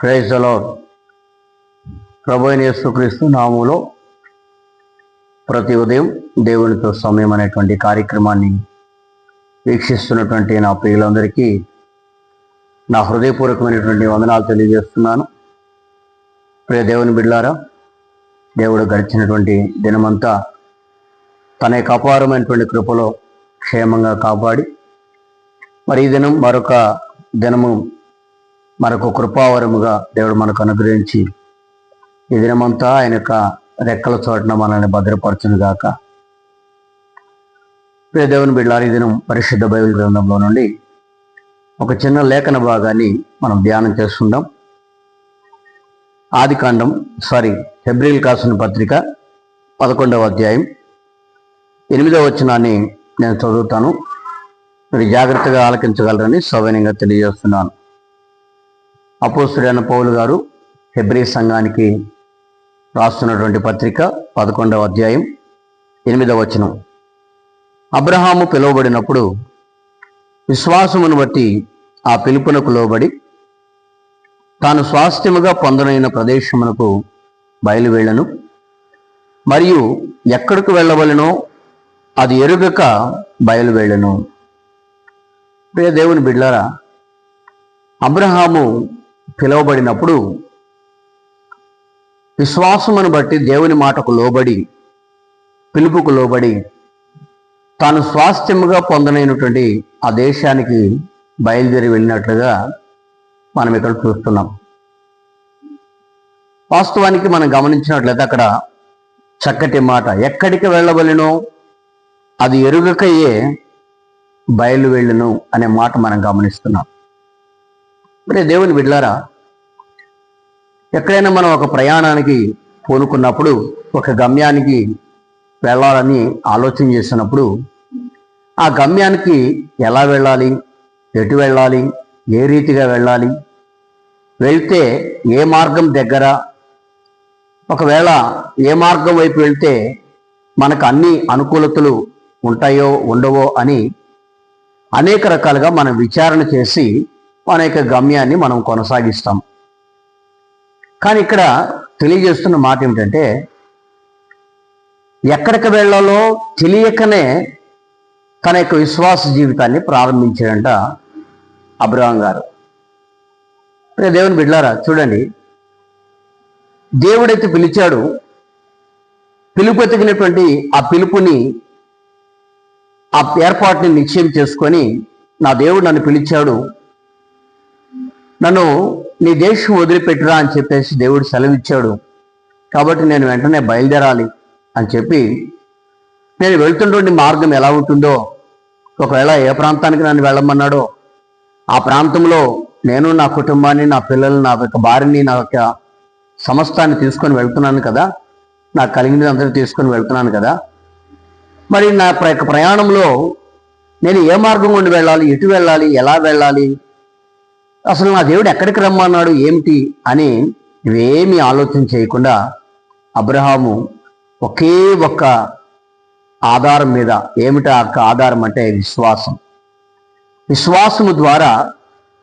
ప్రైజ్లో ప్రభు యేసుక్రీస్తు నాములో ప్రతి ఉదయం దేవునితో సమయం అనేటువంటి కార్యక్రమాన్ని వీక్షిస్తున్నటువంటి నా ప్రియులందరికీ నా హృదయపూర్వకమైనటువంటి వందనాలు తెలియజేస్తున్నాను. ప్రియ దేవుని బిడ్లారా దేవుడు గడిచినటువంటి దినమంతా తన యొక్క అపారమైనటువంటి కృపలో క్షేమంగా కాపాడి మరి ఈ దినం మరొక దినము మరొక కృపావరముగా దేవుడు మనకు అనుగ్రహించి ఈ దినమంతా ఆయన యొక్క రెక్కల చోటన మనల్ని భద్రపరచును గాక ప్రియ దేవుని బిడ్డారు దినం పరిశుద్ధ బైబిల్ గ్రంథంలో నుండి ఒక చిన్న లేఖన భాగాన్ని మనం ధ్యానం చేస్తుందాం. ఆది కాండం సారీ ఫిబ్రిల్ కాసిన పత్రిక పదకొండవ అధ్యాయం ఎనిమిదవ వచనాన్ని నేను చదువుతాను. మీరు జాగ్రత్తగా ఆలకించగలరని సౌకర్యంగా తెలియజేస్తున్నాను. అపోస్తుడైన పౌలు గారు హెబ్రీ సంఘానికి రాస్తున్నటువంటి పత్రిక పదకొండవ అధ్యాయం ఎనిమిదవ వచనం. అబ్రహాము పిలువబడినప్పుడు విశ్వాసమును బట్టి ఆ పిలుపునకు లోబడి తాను స్వాస్థ్యముగా పొందనైన ప్రదేశమునకు బయలువెళ్ళను మరియు ఎక్కడికి వెళ్ళవలనో అది ఎరుగక బయలువెళ్ళను ప్రియ దేవుని బిడ్లారా అబ్రహాము పిలువబడినప్పుడు విశ్వాసమును బట్టి దేవుని మాటకు లోబడి పిలుపుకు లోబడి తాను స్వాస్థ్యముగా పొందనైనటువంటి ఆ దేశానికి బయలుదేరి వెళ్ళినట్లుగా మనం ఇక్కడ చూస్తున్నాం. వాస్తవానికి మనం గమనించినట్లయితే అక్కడ చక్కటి మాట ఎక్కడికి వెళ్ళవలెనో? అది ఎరుగకయే బయలు వెళ్ళును అనే మాట మనం గమనిస్తున్నాం. మరి దేవుని బిడ్లారా ఎక్కడైనా మనం ఒక ప్రయాణానికి పూనుకున్నప్పుడు ఒక గమ్యానికి వెళ్ళాలని ఆలోచన చేసినప్పుడు ఆ గమ్యానికి ఎలా వెళ్ళాలి? ఎటు వెళ్ళాలి? ఏ రీతిగా వెళ్ళాలి? వెళ్తే ఏ మార్గం దగ్గర? ఒకవేళ ఏ మార్గం వైపు వెళ్తే మనకు అన్ని అనుకూలతలు ఉంటాయో ఉండవో అని అనేక రకాలుగా మనం విచారణ చేసి మన యొక్క గమ్యాన్ని మనం కొనసాగిస్తాం. కానీ ఇక్కడ తెలియజేస్తున్న మాట ఏమిటంటే ఎక్కడికి వెళ్ళాలో తెలియకనే తన యొక్క విశ్వాస జీవితాన్ని ప్రారంభించాడంట అబ్రహం గారు. దేవుని బిడ్లారా చూడండి. దేవుడైతే పిలిచాడు పిలుపు ఎతికినటువంటి ఆ పిలుపుని ఆ ఏర్పాటుని నిశ్చయం చేసుకొని నా దేవుడు నన్ను పిలిచాడు. నన్ను నీ దేశం వదిలిపెట్టురా అని చెప్పేసి దేవుడు సెలవిచ్చాడు. కాబట్టి నేను వెంటనే బయలుదేరాలి అని చెప్పి నేను వెళ్తున్నటువంటి మార్గం ఎలా ఉంటుందో ఒకవేళ ఏ ప్రాంతానికి నన్ను వెళ్ళమన్నాడో ఆ ప్రాంతంలో నేను నా కుటుంబాన్ని నా పిల్లల్ని నా యొక్క భార్యని నా యొక్క సమస్తాన్ని తీసుకొని వెళ్తున్నాను కదా నాకు కలిగినది అందరూ తీసుకొని వెళ్తున్నాను కదా మరి నా ప్ర- యొక్క ప్రయాణంలో నేను ఏ మార్గం గుండి వెళ్ళాలి ఎటు వెళ్ళాలి ఎలా వెళ్ళాలి అసలు నా దేవుడు ఎక్కడికి రమ్మన్నాడు ఏమిటి అని ఇవేమీ ఆలోచన చేయకుండా అబ్రహాము ఒకే ఒక్క ఆధారం మీద ఏమిటా ఆ యొక్క ఆధారం అంటే విశ్వాసం. విశ్వాసము ద్వారా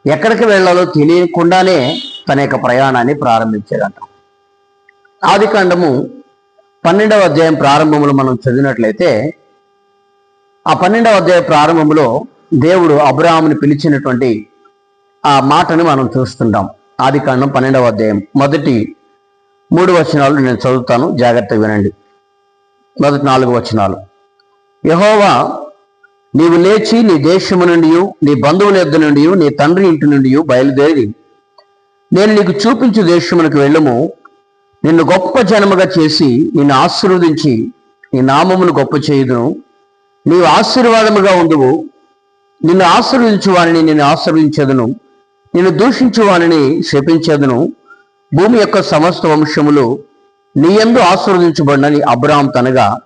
ఎక్కడికి వెళ్ళాలో తెలియకుండానే తన యొక్క ప్రయాణాన్ని ప్రారంభించాడంట. ఆది కాండము పన్నెండవ అధ్యాయం ప్రారంభంలో మనం చదివినట్లయితే ఆ పన్నెండవ అధ్యాయ ప్రారంభంలో దేవుడు అబ్రహాముని పిలిచినటువంటి ఆ మాటని మనం చూస్తుంటాం. ఆది కాండం పన్నెండవ అధ్యాయం. మొదటి మూడు వచనాలు నేను చదువుతాను. జాగ్రత్తగా వినండి. మొదటి నాలుగు వచనాలు. యహోవా నీవు లేచి నీ దేశము నుండి నీ బంధువుల యొద్ద నుండి నీ తండ్రి ఇంటి నుండి బయలుదేరి నేను నీకు చూపించు దేశమునకు వెళ్ళము. నిన్ను గొప్ప జనముగా చేసి నిన్ను ఆశీర్వదించి నీ నామమును గొప్ప చేయుదును. నీవు ఆశీర్వాదముగా ఉండువు. నిన్ను ఆశీర్వదించు వారిని నేను ఆశీర్వదించదును. నిన్ను దూషించు వారిని శపించేదను. భూమి యొక్క సమస్త వంశములు నీయందు ఆశీర్వదించబడినని అబ్రహాం తనగా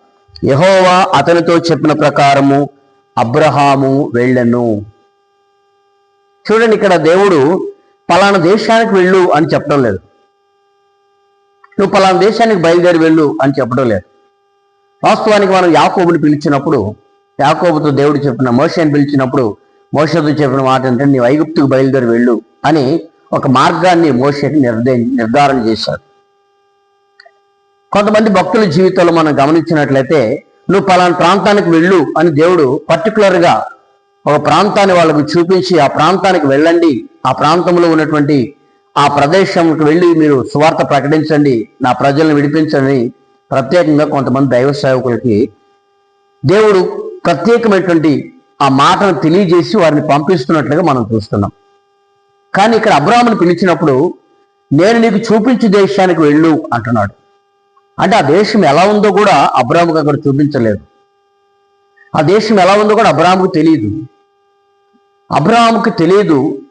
యహోవా అతనితో చెప్పిన ప్రకారము అబ్రహాము వెళ్ళను. చూడండి ఇక్కడ దేవుడు పలానా దేశానికి వెళ్ళు అని చెప్పడం లేదు. నువ్వు పలానా దేశానికి బయలుదేరి వెళ్ళు అని చెప్పడం లేదు. వాస్తవానికి మనం యాకోబుని పిలిచినప్పుడు యాకోబుతో దేవుడు చెప్పిన మోషని పిలిచినప్పుడు మోషతో చెప్పిన మాట ఏంటంటే నీవు ఐగుప్తుకు బయలుదేరి వెళ్ళు అని ఒక మార్గాన్ని మోషకి నిర్దే నిర్ధారణ చేశాడు. కొంతమంది భక్తుల జీవితంలో మనం గమనించినట్లయితే నువ్వు పలానా ప్రాంతానికి వెళ్ళు అని దేవుడు పర్టికులర్గా ఒక ప్రాంతాన్ని వాళ్ళకు చూపించి ఆ ప్రాంతానికి వెళ్ళండి. ఆ ప్రాంతంలో ఉన్నటువంటి ఆ ప్రదేశంకి వెళ్ళి మీరు సువార్త ప్రకటించండి. నా ప్రజలను విడిపించండి. ప్రత్యేకంగా కొంతమంది దైవ సేవకులకి దేవుడు ప్రత్యేకమైనటువంటి ఆ మాటను తెలియజేసి వారిని పంపిస్తున్నట్లుగా మనం చూస్తున్నాం. కానీ ఇక్కడ అబ్రాహ్మను పిలిచినప్పుడు నేను నీకు చూపించు దేశానికి వెళ్ళు అంటున్నాడు. అంటే ఆ దేశం ఎలా ఉందో కూడా అబ్రాహ్మకు అక్కడ చూపించలేదు. ఆ దేశం ఎలా ఉందో కూడా అబ్రాహ్మకు తెలియదు అబ్రాహ్మకు తెలియదు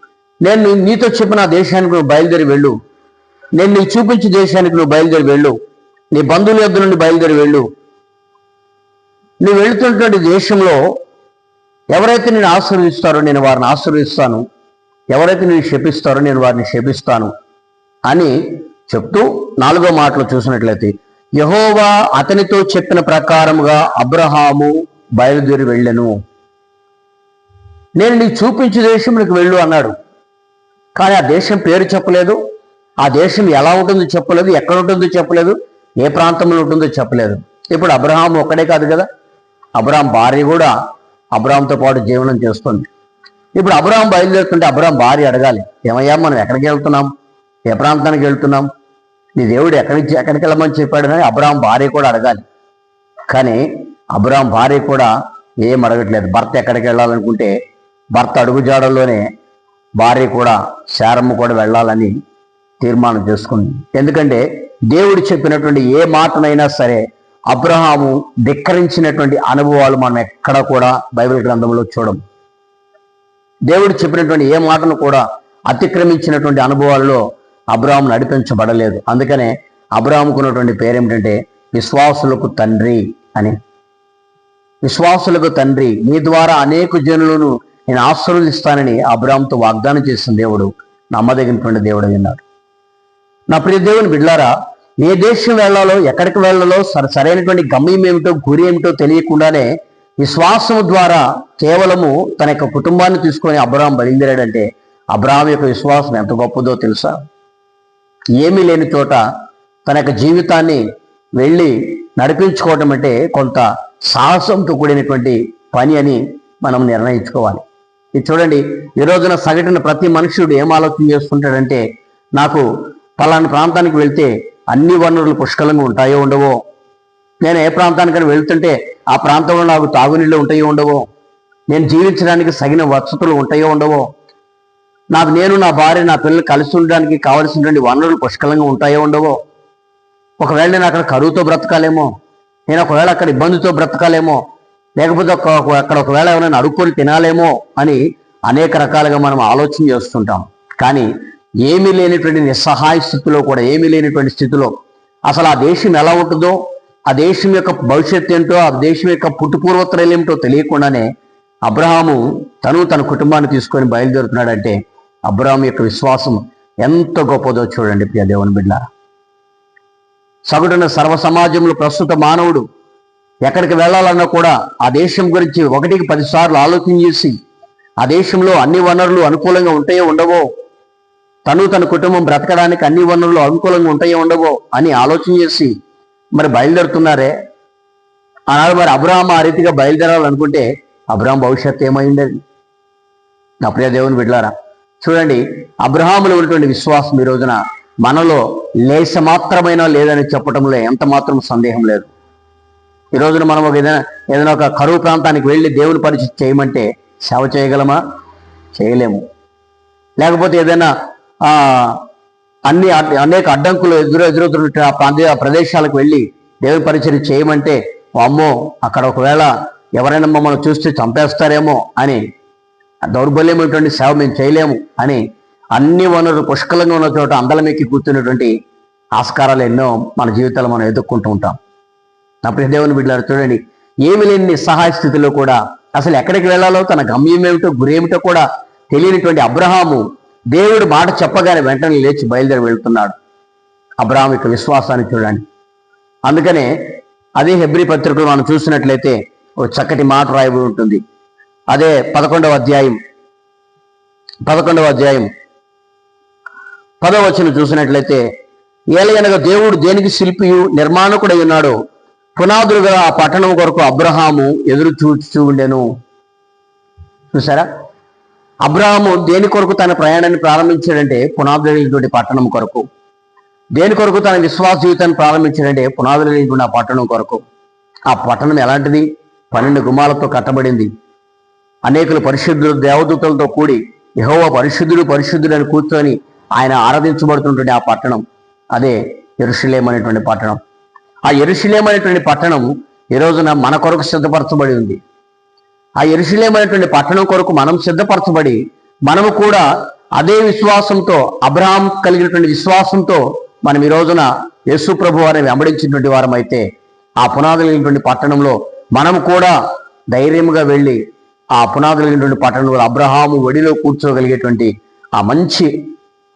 నేను నీతో చెప్పిన ఆ దేశానికి నువ్వు బయలుదేరి వెళ్ళు. నేను నీకు చూపించే దేశానికి నువ్వు బయలుదేరి వెళ్ళు. నీ బంధువుల యొద్ నుండి బయలుదేరి వెళ్ళు. నువ్వు వెళుతున్నటువంటి దేశంలో ఎవరైతే నేను ఆశీర్వదిస్తారో నేను వారిని ఆశీర్వదిస్తాను ఎవరైతే నేను శపిస్తారో నేను వారిని శపిస్తాను అని చెప్తూ నాలుగో మాటలు చూసినట్లయితే యహోవా అతనితో చెప్పిన ప్రకారముగా అబ్రహాము బయలుదేరి వెళ్ళెను. నేను నీకు చూపించే దేశంలోకి వెళ్ళు అన్నాడు. కానీ ఆ దేశం పేరు చెప్పలేదు ఆ దేశం ఎలా ఉంటుందో చెప్పలేదు ఎక్కడ ఉంటుందో చెప్పలేదు ఏ ప్రాంతంలో ఉంటుందో చెప్పలేదు. ఇప్పుడు అబ్రహాం ఒక్కడే కాదు కదా. అబ్రహాం భార్య కూడా అబ్రామ్తో పాటు జీవనం చేస్తుంది. ఇప్పుడు అబ్రామ్ బయలుదేరుతుంటే అబ్రామ్ భార్య అడగాలి ఏమయ్యా మనం ఎక్కడికి వెళ్తున్నాం? ఏ ప్రాంతానికి వెళ్తున్నాం? నీ దేవుడు ఎక్కడికి ఎక్కడికి వెళ్ళమని చెప్పాడు అని అబ్రామ్ భార్య కూడా అడగాలి. కానీ అబ్రామ్ భార్య కూడా ఏం అడగట్లేదు. భర్త ఎక్కడికి వెళ్ళాలనుకుంటే భర్త అడుగుజాడల్లోనే భార్య కూడా శారమ్మ కూడా వెళ్ళాలని తీర్మానం చేసుకుంది. ఎందుకంటే దేవుడు చెప్పినటువంటి ఏ మాటనైనా సరే అబ్రహాము ధిక్కరించినటువంటి అనుభవాలు మనం ఎక్కడ కూడా బైబిల్ గ్రంథంలో చూడం దేవుడు చెప్పినటువంటి ఏ మాటను కూడా అతిక్రమించినటువంటి అనుభవాల్లో అబ్రాహం నడిపించబడలేదు. అందుకనే అబ్రాహంకున్నటువంటి పేరేమిటంటే విశ్వాసులకు తండ్రి అని. విశ్వాసులకు తండ్రి నీ ద్వారా అనేక జనులను నేను ఆశీర్వదిస్తానని అబ్రాహంతో వాగ్దానం చేసిన దేవుడు నమ్మదగినటువంటి దేవుడు అన్నాడు నా ప్రియ దేవుని బిడ్లారా ఏ దేశం వెళ్ళాలో ఎక్కడికి వెళ్ళాలో సరైనటువంటి గమ్యం ఏమిటో గురి ఏమిటో తెలియకుండానే విశ్వాసం ద్వారా కేవలము తన యొక్క కుటుంబాన్ని తీసుకొని అబ్రాహం బయలుదేరాడంటే అబ్రాహం యొక్క విశ్వాసం ఎంత గొప్పదో తెలుసా? ఏమీ లేని చోట తన యొక్క జీవితాన్ని వెళ్ళి నడిపించుకోవటం అంటే కొంత సాహసంతో కూడినటువంటి పని అని మనం నిర్ణయించుకోవాలి. ఇది చూడండి ఈ రోజున సగటున ప్రతి మనుషుడు ఏం ఆలోచన చేస్తుంటాడంటే నాకు పలానా ప్రాంతానికి వెళ్తే అన్ని వనరులు పుష్కలంగా ఉంటాయో ఉండవో? నేను ఏ ప్రాంతానికైనా వెళ్తుంటే ఆ ప్రాంతంలో నాకు తాగునీళ్ళు ఉంటాయో ఉండవో? నేను జీవించడానికి సగిన వసతులు ఉంటాయో ఉండవో? నాకు నేను నా భార్య నా పిల్లలు కలిసి ఉండడానికి కావలసినటువంటి వనరులు పుష్కలంగా ఉంటాయో ఉండవో? ఒకవేళ నేను అక్కడ కరువుతో బ్రతకాలేమో? నేను ఒకవేళ అక్కడ ఇబ్బందితో బ్రతకాలేమో? లేకపోతే ఒక అక్కడ ఒకవేళ ఎవరైనా అడుక్కొని తినాలేమో? అని అనేక రకాలుగా మనం ఆలోచన చేస్తుంటాం. కానీ ఏమీ లేనటువంటి నిస్సహాయ స్థితిలో కూడా ఏమీ లేనటువంటి స్థితిలో అసలు ఆ దేశం ఎలా ఉంటుందో ఆ దేశం యొక్క భవిష్యత్తు ఏంటో ఆ దేశం యొక్క పుట్టుపూర్వోత్తరాలు ఏమిటో తెలియకుండానే అబ్రహాము తను తన కుటుంబాన్ని తీసుకొని బయలుదేరుతున్నాడంటే అబ్రహాం యొక్క విశ్వాసం ఎంత గొప్పదో చూడండి ప్రియ దేవుని బిడ్డ సగటున సర్వ సమాజంలో ప్రస్తుత మానవుడు ఎక్కడికి వెళ్ళాలన్నా కూడా ఆ దేశం గురించి ఒకటికి పదిసార్లు ఆలోచన చేసి ఆ దేశంలో అన్ని వనరులు అనుకూలంగా ఉంటాయో ఉండవో తను తన కుటుంబం బ్రతకడానికి అన్ని వనరులు అనుకూలంగా ఉంటాయో ఉండవో అని ఆలోచన చేసి మరి బయలుదేరుతున్నారే. ఆనాడు మరి అబ్రాహం ఆ రీతిగా బయలుదేరాలనుకుంటే అబ్రాహం భవిష్యత్తు ఏమైండేది? నా ప్రియ దేవుని బిడ్డారా చూడండి అబ్రహాములో ఉన్నటువంటి విశ్వాసం ఈ రోజున మనలో లేస మాత్రమైనా లేదని చెప్పడంలో ఎంత మాత్రం సందేహం లేదు. ఈ రోజున మనం ఒక ఏదైనా ఏదైనా ఒక కరువు ప్రాంతానికి వెళ్ళి దేవుని పరిచయం చేయమంటే సేవ చేయగలమా? చేయలేము. లేకపోతే ఏదైనా అన్ని అనేక అడ్డంకులు ఎదురు ఎదురవుతున్న ఆ ప్రాంతీయ ప్రదేశాలకు వెళ్ళి దేవుని పరిచయం చేయమంటే అమ్మో అక్కడ ఒకవేళ ఎవరైనా మమ్మల్ని చూస్తే చంపేస్తారేమో అని ఆ దౌర్బల్యమైనటువంటి సేవ మేము చేయలేము అని అన్ని వనరులు పుష్కలంగా ఉన్న చోట అందలమెక్కి కూర్చున్నటువంటి ఆస్కారాలు ఎన్నో మన జీవితాలు మనం ఎదుర్కొంటూ ఉంటాం. నా ప్రియ దేవుని బిడ్డలారు చూడండి ఏమి లేని నిస్సహాయ స్థితిలో కూడా అసలు ఎక్కడికి వెళ్ళాలో తన గమ్యం ఏమిటో గురేమిటో కూడా తెలియనిటువంటి అబ్రహాము దేవుడు మాట చెప్పగానే వెంటనే లేచి బయలుదేరి వెళ్తున్నాడు. అబ్రహాం యొక్క విశ్వాసాన్ని చూడండి అందుకనే అదే హెబ్రి పత్రికలు మనం చూసినట్లయితే ఒక చక్కటి మాట రాయబడి ఉంటుంది. అదే పదకొండవ అధ్యాయం పదకొండవ అధ్యాయం పదవచనం చూసినట్లయితే ఏలయనగా దేవుడు దేనికి శిల్పియు నిర్మాణకుడై ఉన్నాడు పునాదులుగా ఆ పట్టణం కొరకు అబ్రహాము ఎదురు చూస్తూ ఉండెను చూసారా అబ్రాహము దేని కొరకు తన ప్రయాణాన్ని ప్రారంభించాడంటే పునాదులైనటువంటి పట్టణం కొరకు? దేని కొరకు తన విశ్వాస జీవితాన్ని ప్రారంభించాడంటే పునాదులైనటువంటి ఆ పట్టణం కొరకు? ఆ పట్టణం ఎలాంటిది? పన్నెండు గుమాలతో కట్టబడింది. అనేకులు పరిశుద్ధులు దేవదూతలతో కూడి యహోవ పరిశుద్ధుడు పరిశుద్ధుడు అని కూర్చొని ఆయన ఆరాధించబడుతున్నటువంటి ఆ పట్టణం. అదే ఎరుషులేం అనేటువంటి పట్టణం. ఆ ఎరుషులేం అనేటువంటి పట్టణం ఈ రోజున మన కొరకు సిద్ధపరచబడి ఉంది. ఆ ఎరుషులేం పట్టణం కొరకు మనం సిద్ధపరచబడి మనము కూడా అదే విశ్వాసంతో అబ్రహాం కలిగినటువంటి విశ్వాసంతో మనం ఈ రోజున యేసు ప్రభు వారిని వెంబడించినటువంటి వారం అయితే ఆ పునాదులైనటువంటి పట్టణంలో మనం కూడా ధైర్యంగా వెళ్ళి ఆ పునాదులైనటువంటి పట్టణంలో అబ్రహాము ఒడిలో కూర్చోగలిగేటువంటి ఆ మంచి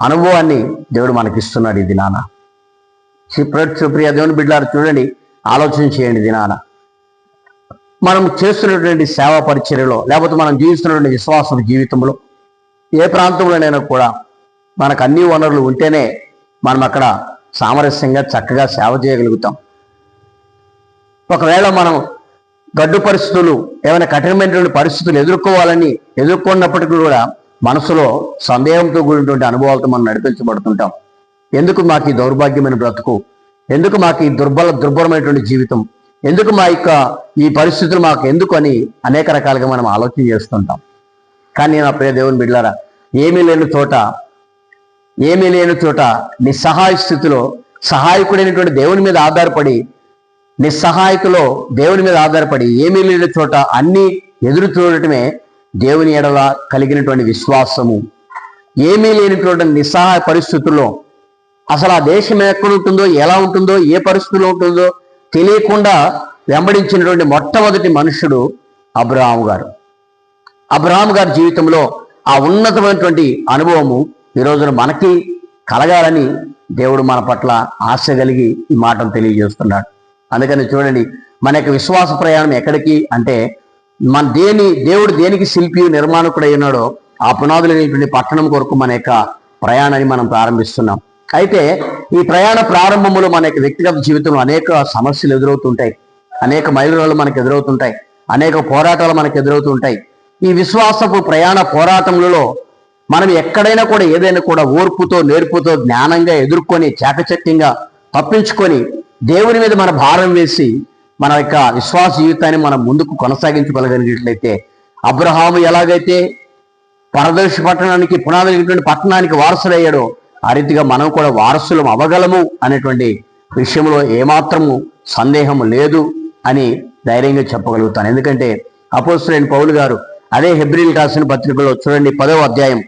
అనుభవాన్ని దేవుడు మనకిస్తున్నాడు ఇది నాన్న సుప్రియ దేవుని బిడ్డారు చూడండి ఆలోచన చేయండి దినాన. మనం చేస్తున్నటువంటి సేవా పరిచర్యలో లేకపోతే మనం జీవిస్తున్నటువంటి విశ్వాసం జీవితంలో ఏ ప్రాంతంలోనైనా కూడా మనకు అన్ని వనరులు ఉంటేనే మనం అక్కడ సామరస్యంగా చక్కగా సేవ చేయగలుగుతాం. ఒకవేళ మనం గడ్డు పరిస్థితులు ఏమైనా కఠినమైనటువంటి పరిస్థితులు ఎదుర్కోవాలని ఎదుర్కొన్నప్పటికీ కూడా మనసులో సందేహంతో కూడినటువంటి అనుభవాలతో మనం నడిపించబడుతుంటాం. ఎందుకు మాకు ఈ దౌర్భాగ్యమైన బ్రతుకు? ఎందుకు మాకు ఈ దుర్బల దుర్భరమైనటువంటి జీవితం? ఎందుకు మా యొక్క ఈ పరిస్థితులు మాకు ఎందుకు అని అనేక రకాలుగా మనం ఆలోచన చేస్తుంటాం. కానీ నా ప్రియ దేవుని బిడ్డారా ఏమీ లేని చోట ఏమీ లేని చోట నిస్సహాయ స్థితిలో సహాయకుడైనటువంటి దేవుని మీద ఆధారపడి నిస్సహాయకులో దేవుని మీద ఆధారపడి ఏమీ లేని చోట అన్ని ఎదురు చూడటమే దేవుని ఎడల కలిగినటువంటి విశ్వాసము. ఏమీ లేనటువంటి నిస్సహాయ పరిస్థితుల్లో అసలు ఆ దేశం ఎక్కడ ఉంటుందో ఎలా ఉంటుందో ఏ పరిస్థితిలో ఉంటుందో తెలియకుండా వెంబడించినటువంటి మొట్టమొదటి మనుషుడు అబ్రహాము గారు. అబ్రహాం గారి జీవితంలో ఆ ఉన్నతమైనటువంటి అనుభవము ఈ రోజున మనకి కలగాలని దేవుడు మన పట్ల ఆశ కలిగి ఈ మాటలు తెలియజేస్తున్నాడు. అందుకని చూడండి మన యొక్క విశ్వాస ప్రయాణం ఎక్కడికి అంటే మన దేని దేవుడు దేనికి శిల్పి నిర్మాణకుడై ఉన్నాడో ఆ పునాదులైనటువంటి పట్టణం కొరకు మన యొక్క ప్రయాణాన్ని మనం ప్రారంభిస్తున్నాం. అయితే ఈ ప్రయాణ ప్రారంభంలో మన యొక్క వ్యక్తిగత జీవితంలో అనేక సమస్యలు ఎదురవుతుంటాయి. అనేక మైలురాళ్ళు మనకు ఎదురవుతుంటాయి. అనేక పోరాటాలు మనకు ఎదురవుతుంటాయి. ఈ విశ్వాసపు ప్రయాణ పోరాటములలో మనం ఎక్కడైనా కూడా ఏదైనా కూడా ఓర్పుతో నేర్పుతో జ్ఞానంగా ఎదుర్కొని చాకచక్యంగా తప్పించుకొని దేవుని మీద మన భారం వేసి మన యొక్క విశ్వాస జీవితాన్ని మనం ముందుకు కొనసాగించగలిగినట్లయితే అబ్రహాము ఎలాగైతే పరదర్శి పట్టణానికి పునాదిటువంటి పట్టణానికి వారసుడయ్యాడో ఆ రీతిగా మనం కూడా వారసులం అవ్వగలము అనేటువంటి విషయంలో ఏమాత్రము సందేహం లేదు అని ధైర్యంగా చెప్పగలుగుతాను. ఎందుకంటే అపోస్తులైన పౌలు గారు అదే హెబ్రిల్ రాసిన పత్రికలో చూడండి పదవ అధ్యాయం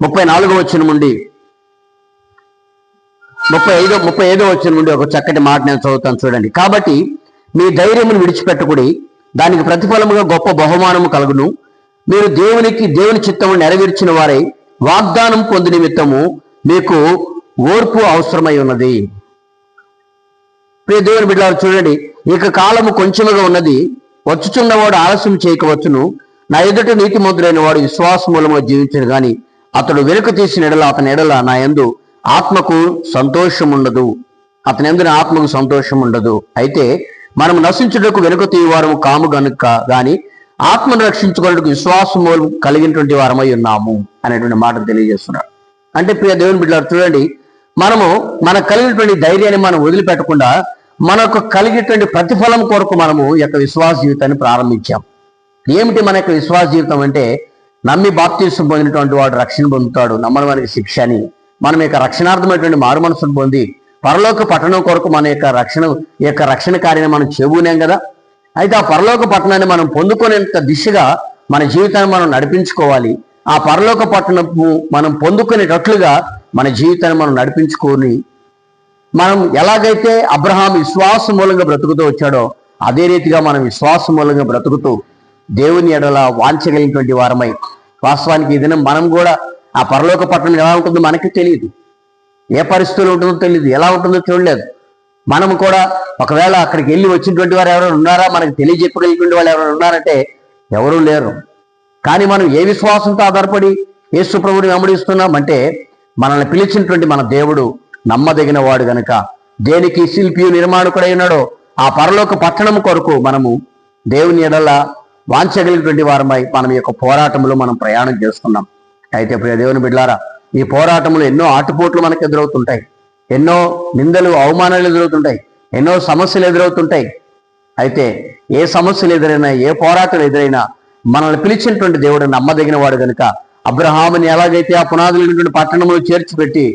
ముప్పై నాలుగో వచ్చిన నుండి ముప్పై ఐదో ముప్పై ఐదో వచ్చిన నుండి ఒక చక్కటి మాట నేను చదువుతాను చూడండి. కాబట్టి మీ ధైర్యమును విడిచిపెట్టకుడి దానికి ప్రతిఫలముగా గొప్ప బహుమానము కలుగును. మీరు దేవునికి దేవుని చిత్తము నెరవేర్చిన వారై వాగ్దానం పొంది నిమిత్తము మీకు ఓర్పు అవసరమై ఉన్నది. ప్రియ దేవుని బిడ్డలారు చూడండి ఇక కాలము కొంచెముగా ఉన్నది. వచ్చుచున్నవాడు ఆలస్యం చేయకవచ్చును. నా ఎదుట నీతి మంతుడైన వాడు విశ్వాస మూలముగా జీవించను గాని అతడు వెనుక తీసిన ఎడల అతని ఎడల నా యందు ఆత్మకు సంతోషం ఉండదు అతని ఎందున ఆత్మకు సంతోషం ఉండదు అయితే మనం నశించుటకు వెనుక తీయవారము కాము గనుక గాని ఆత్మను రక్షించుకున్నట్టు విశ్వాసం కలిగినటువంటి వారమై ఉన్నాము అనేటువంటి మాట తెలియజేస్తున్నాడు. అంటే ప్రియ దేవుని బిడ్డలారు చూడండి మనము మనకు కలిగినటువంటి ధైర్యాన్ని మనం వదిలిపెట్టకుండా మనకు కలిగేటువంటి ప్రతిఫలం కొరకు మనము యొక్క విశ్వాస జీవితాన్ని ప్రారంభించాం ఏమిటి మన యొక్క విశ్వాస జీవితం అంటే నమ్మి బాప్తీసం పొందినటువంటి వాడు రక్షణ పొందుతాడు నమ్మని వారికి శిక్ష అని. మనం యొక్క రక్షణార్థమైనటువంటి మారు మనసును పొంది పరలోక పట్టణం కొరకు మన యొక్క రక్షణ యొక్క రక్షణ కార్యాన్ని మనం చెబునేం కదా. అయితే ఆ పరలోక పట్టణాన్ని మనం పొందుకునేంత దిశగా మన జీవితాన్ని మనం నడిపించుకోవాలి. ఆ పరలోక పట్టణము మనం పొందుకునేటట్లుగా మన జీవితాన్ని మనం నడిపించుకొని మనం ఎలాగైతే అబ్రహాం విశ్వాస మూలంగా బ్రతుకుతూ వచ్చాడో అదే రీతిగా మనం విశ్వాస మూలంగా బ్రతుకుతూ దేవుని ఎడల వాంచగలిగినటువంటి వారమై వాస్తవానికి ఈ దినం మనం కూడా ఆ పరలోక పట్టణం ఎలా ఉంటుందో మనకి తెలియదు. ఏ పరిస్థితులు ఉంటుందో తెలియదు. ఎలా ఉంటుందో చూడలేదు. మనము కూడా ఒకవేళ అక్కడికి వెళ్ళి వచ్చినటువంటి వారు ఎవరైనా ఉన్నారా? మనకు తెలియజెప్పగలిగినటువంటి వాళ్ళు ఎవరైనా ఉన్నారంటే ఎవరూ లేరు. కానీ మనం ఏ విశ్వాసంతో ఆధారపడి యేసు ప్రభుని వెంబడిస్తున్నాం అంటే మనల్ని పిలిచినటువంటి మన దేవుడు నమ్మదగిన వాడు గనుక దేనికి శిల్పి నిర్మాణకుడై ఉన్నాడో ఆ పరలోక పట్టణం కొరకు మనము దేవుని ఎడల వాంచగలిగినటువంటి వారమై మనం యొక్క పోరాటంలో మనం ప్రయాణం చేస్తున్నాం. అయితే ప్రియ దేవుని బిడ్లారా ఈ పోరాటంలో ఎన్నో ఆటుపోట్లు మనకు ఎదురవుతుంటాయి. ఎన్నో నిందలు అవమానాలు ఎదురవుతుంటాయి. ఎన్నో సమస్యలు ఎదురవుతుంటాయి. అయితే ఏ సమస్యలు ఎదురైనా ఏ పోరాటాలు ఎదురైనా మనల్ని పిలిచినటువంటి దేవుడు నమ్మదగిన వాడు కనుక అబ్రహాముని ఎలాగైతే ఆ పునాదులైనటువంటి పట్టణంలో చేర్చిపెట్టి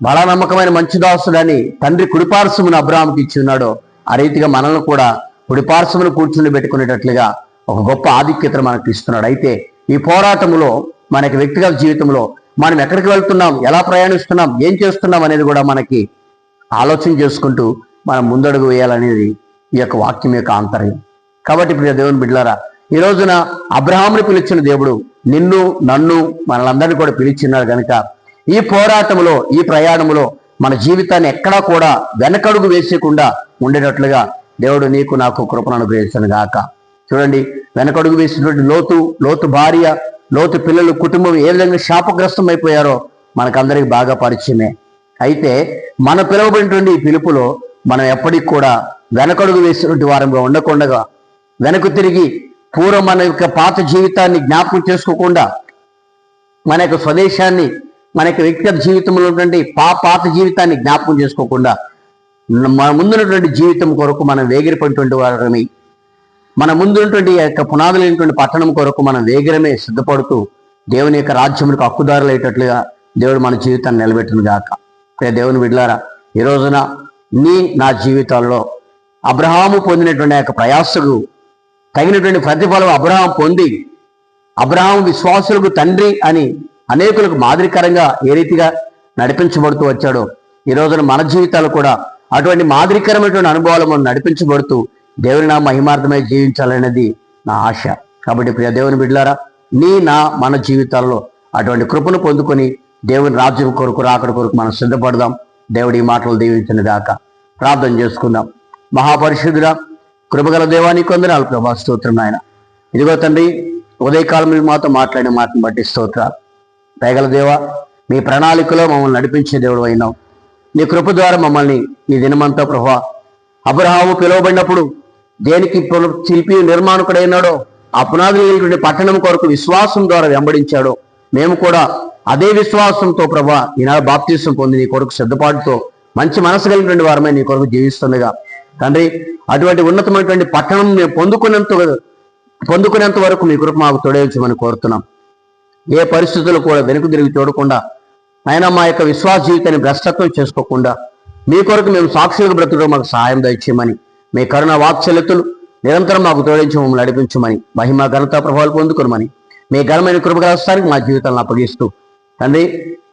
బలా నమ్మకమైన మంచి దాసుడని తండ్రి కుడిపార్శ్వమును అబ్రహాంకి ఇచ్చి ఉన్నాడో ఆ రీతిగా మనల్ని కూడా కుడిపార్శ్వమును కూర్చుని పెట్టుకునేటట్లుగా ఒక గొప్ప ఆధిక్యతను మనకు ఇస్తున్నాడు. అయితే ఈ పోరాటంలో మనకి వ్యక్తిగత జీవితంలో మనం ఎక్కడికి వెళ్తున్నాం? ఎలా ప్రయాణిస్తున్నాం? ఏం చేస్తున్నాం అనేది కూడా మనకి ఆలోచన చేసుకుంటూ మనం ముందడుగు వేయాలనేది ఈ యొక్క వాక్యం యొక్క ఆంతర్యం. కాబట్టి ప్రియ దేవుని బిడ్డలారా ఈ రోజున అబ్రహాముని పిలిచిన దేవుడు నిన్ను నన్ను మనలందరినీ కూడా పిలిచిన్నాడు కనుక ఈ పోరాటంలో ఈ ప్రయాణంలో మన జీవితాన్ని ఎక్కడా కూడా వెనకడుగు వేసేయకుండా ఉండేటట్లుగా దేవుడు నీకు నాకు కృపను అనుగ్రహించను గాక. చూడండి వెనకడుగు వేసినటువంటి లోతు లోతు భార్య లోతు పిల్లలు కుటుంబం ఏ విధంగా శాపగ్రస్తం అయిపోయారో మనకందరికి బాగా పరిచయమే. అయితే మన పిలువబడినటువంటి ఈ పిలుపులో మనం ఎప్పటికి కూడా వెనకడుగు వేసినటువంటి వారంగా ఉండకుండా వెనక్కు తిరిగి పూర్వం మన యొక్క పాత జీవితాన్ని జ్ఞాపకం చేసుకోకుండా మన యొక్క స్వదేశాన్ని మన యొక్క వ్యక్తిగత జీవితంలో ఉన్నటువంటి పా పాత జీవితాన్ని జ్ఞాపకం చేసుకోకుండా మన ముందున్నటువంటి జీవితం కొరకు మనం వేగిరిపడినటువంటి వారని మన ముందున్నటువంటి యొక్క పునాదులైనటువంటి పట్టణం కొరకు మనం వేగరమే సిద్ధపడుతూ దేవుని యొక్క రాజ్యములకు హక్కుదారులు అయ్యేటట్లుగా దేవుడు మన జీవితాన్ని నిలబెట్టును గాక. దేవుని విడలారా ఈ రోజున నీ నా జీవితాల్లో అబ్రహాము పొందినటువంటి యొక్క ప్రయాసకు తగినటువంటి ప్రతిఫలం అబ్రహాం పొంది అబ్రహాం విశ్వాసులకు తండ్రి అని అనేకులకు మాదిరికరంగా ఏ రీతిగా నడిపించబడుతూ వచ్చాడో ఈ రోజున మన జీవితాలు కూడా అటువంటి మాదిరికరమైనటువంటి అనుభవాలు మనం నడిపించబడుతూ దేవుని నా మహిమార్థమై జీవించాలనేది నా ఆశ. కాబట్టి ప్రియ దేవుని బిడ్డలారా నీ నా మన జీవితాల్లో అటువంటి కృపను పొందుకొని దేవుని రాజ్యం కొరకు రాకడ కొరకు మనం సిద్ధపడదాం. దేవుడి ఈ మాటలు దీవించిన దాకా ప్రార్థన చేసుకుందాం. మహాపరిశుద్ధుడ కృపగల దేవానికి కొందనాలు ప్రభా స్తోత్రం నాయన. ఇదిగో తండ్రి ఉదయకాలం మీరు మాతో మాట్లాడిన మాటను బట్టి స్తోత్ర. పేగల దేవ మీ ప్రణాళికలో మమ్మల్ని నడిపించే దేవుడు అయినాం నీ కృప ద్వారా మమ్మల్ని ఈ దినమంతా ప్రభా అబ్రహాము పిలువబడినప్పుడు దేనికి శిల్పి నిర్మాణకుడైనాడో ఆ పునాదులు పట్టణం కొరకు విశ్వాసం ద్వారా వెంబడించాడో మేము కూడా అదే విశ్వాసంతో ప్రభా ఈనాడు బాప్తీసం పొంది నీ కొరకు సిద్ధపాటుతో మంచి మనసు కలిగినటువంటి వారమే నీ కొరకు జీవిస్తుండగా. తండ్రి అటువంటి ఉన్నతమైనటువంటి పట్టణం మేము పొందుకునేంత పొందుకునేంత వరకు మీ కృప మాకు తొడేల్చమని కోరుతున్నాం. ఏ పరిస్థితులు కూడా వెనుక తిరిగి చూడకుండా ఆయన మా యొక్క విశ్వాస జీవితాన్ని భ్రష్టత్వం చేసుకోకుండా మీ కొరకు మేము సాక్షులకు బ్రతకడం మాకు సహాయం దయచేయమని మీ కరుణ వాక్చలతులు నిరంతరం మాకు తోడించి మమ్మల్ని నడిపించమని మహిమ ఘనత ప్రభావాలు పొందుకోమని మీ ఘనమైన కృపగ్రస్తానికి మా జీవితాలను అప్పగిస్తూ తండ్రి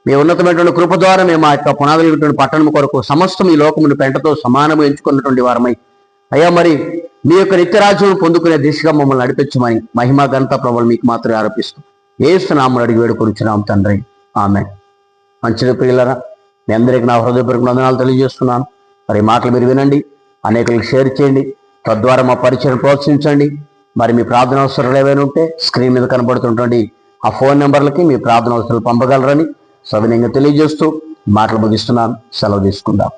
మీ ఉన్నతమైనటువంటి కృప ద్వారా మేము ఆ యొక్క పునాదులైనటువంటి పట్టణం కొరకు సమస్తం ఈ లోకమును పెంటతో సమానము ఎంచుకున్నటువంటి వారమై అయ్యా మరి మీ యొక్క నిత్యరాజ్యం పొందుకునే దిశగా మమ్మల్ని నడిపించమని మహిమ ఘనత ప్రభావం మీకు మాత్రమే ఆరోపిస్తూ ఏసునామని అడిగి వేడుకొనిచున్నాం తండ్రి. ఆమె మంచిది ప్రియులరా మీ అందరికీ నా హృదయపూర్వక వందనాలు తెలియజేస్తున్నాను. మరి మాటలు మీరు వినండి. అనేకులకు షేర్ చేయండి. తద్వారా మా పరిచయం ప్రోత్సహించండి. మరి మీ ప్రార్థన అవసరాలు ఏవైనా ఉంటే స్క్రీన్ మీద కనబడుతుంటండి ఆ ఫోన్ నెంబర్లకి మీ ప్రార్థన అవసరాలు పంపగలరని సవినయంగా తెలియజేస్తూ మాటలు ముగిస్తున్నాను. సెలవు తీసుకుందాం.